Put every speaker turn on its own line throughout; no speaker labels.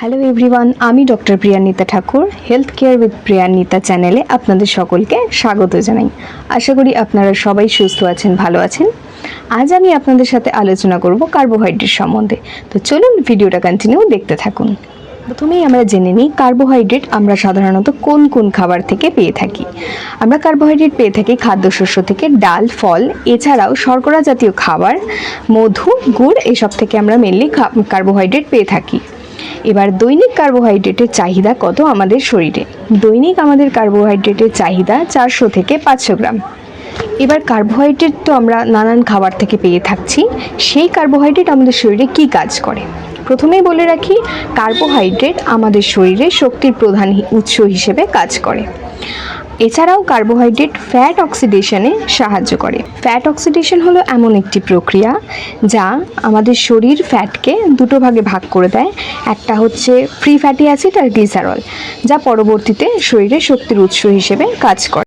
Hello everyone আমি doctor Priyanvita Thakur health care with Priyanvita চ্যানেলে আপনাদের সকলকে স্বাগত জানাই। আশা করি আপনারা সবাই সুস্থ আছেন, ভালো আছেন। আজ আমি আপনাদের সাথে আলোচনা করব কার্বোহাইড্রেট সম্বন্ধে। তো চলুন ভিডিওটা কন্টিনিউ দেখতে থাকুন। প্রথমেই আমরা জেনে নিই কার্বোহাইড্রেট আমরা সাধারণত কোন কোন খাবার থেকে পেয়ে থাকি। আমরা কার্বোহাইড্রেট পেয়ে থাকি খাদ্যশস্য থেকে, ডাল, ফল, এছাড়াও শর্করা জাতীয় খাবার, মধু, গুড়, এসব থেকে আমরা মেনলি কার্বোহাইড্রেট পেয়ে থাকি। এবার দৈনিক কার্বোহাইড্রেটের চাহিদা কত আমাদের শরীরে? দৈনিক আমাদের কার্বোহাইড্রেটের চাহিদা চারশো থেকে পাঁচশো গ্রাম। এবার কার্বোহাইড্রেট তো আমরা নানান খাবার থেকে পেয়ে থাকছি, সেই কার্বোহাইড্রেট আমাদের শরীরে কি কাজ করে? প্রথমেই বলে রাখি, কার্বোহাইড্রেট আমাদের শরীরে শক্তির প্রধান উৎস হিসেবে কাজ করে। এছাড়াও কার্বোহাইড্রেট ফ্যাট অক্সিডেশনে সাহায্য করে। ফ্যাট অক্সিডেশন হলো এমন একটি প্রক্রিয়া যা আমাদের শরীর ফ্যাটকে দুটো ভাগে ভাগ করে দেয়। একটা হচ্ছে ফ্রি ফ্যাটি অ্যাসিড আর গ্লিসারল যা পরবর্তীতে শরীরে শক্তির উৎস হিসেবে কাজ করে।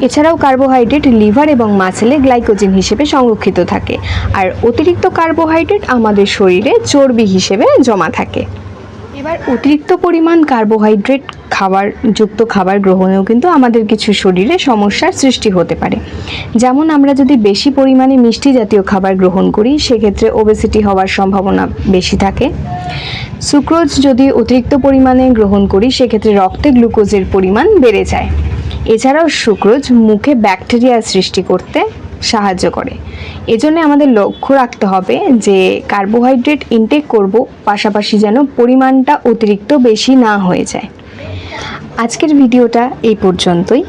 এছাড়াও কার্বোহাইড্রেট লিভার এবং মাসেলে গ্লাইকোজেন হিসেবে সংরক্ষিত থাকে। আর অতিরিক্ত কার্বোহাইড্রেট আমাদের শরীরে চর্বি হিসেবে জমা থাকে। এবার অতিরিক্ত পরিমাণ কার্বোহাইড্রেট খাবার, যুক্ত খাবার গ্রহণেও কিন্তু আমাদের কিছু শরীরে সমস্যার সৃষ্টি হতে পারে। যেমন আমরা যদি বেশি পরিমাণে মিষ্টি জাতীয় খাবার গ্রহণ করি, সেক্ষেত্রে ওবেসিটি হওয়ার সম্ভাবনা বেশি থাকে। সুক্রোজ যদি অতিরিক্ত পরিমাণে গ্রহণ করি, সেক্ষেত্রে রক্তে গ্লুকোজের পরিমাণ বেড়ে যায়। এছাড়াও সুক্রোজ মুখে ব্যাকটেরিয়া সৃষ্টি করতে সাহায্য করে। এজন্য আমাদের লক্ষ্য রাখতে হবে যে কার্বোহাইড্রেট ইনটেক করব, পাশাপাশি যেন পরিমাণটা অতিরিক্ত বেশি না হয়ে যায়। আজকের ভিডিওটা এই পর্যন্তই।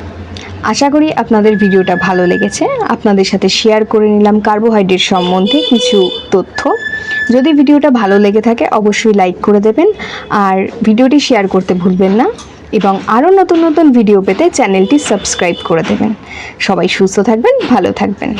আশা করি আপনাদের ভিডিওটা ভালো লেগেছে। আপনাদের সাথে শেয়ার করে নিলাম কার্বোহাইড্রেট সম্বন্ধে কিছু তথ্য। যদি ভিডিওটা ভালো লেগে থাকে, অবশ্যই লাইক করে দেবেন। আর ভিডিওটি শেয়ার করতে ভুলবেন না। এবং আরও নতুন নতুন ভিডিও পেতে চ্যানেলটি সাবস্ক্রাইব করে দেবেন। সবাই সুস্থ থাকবেন, ভালো থাকবেন।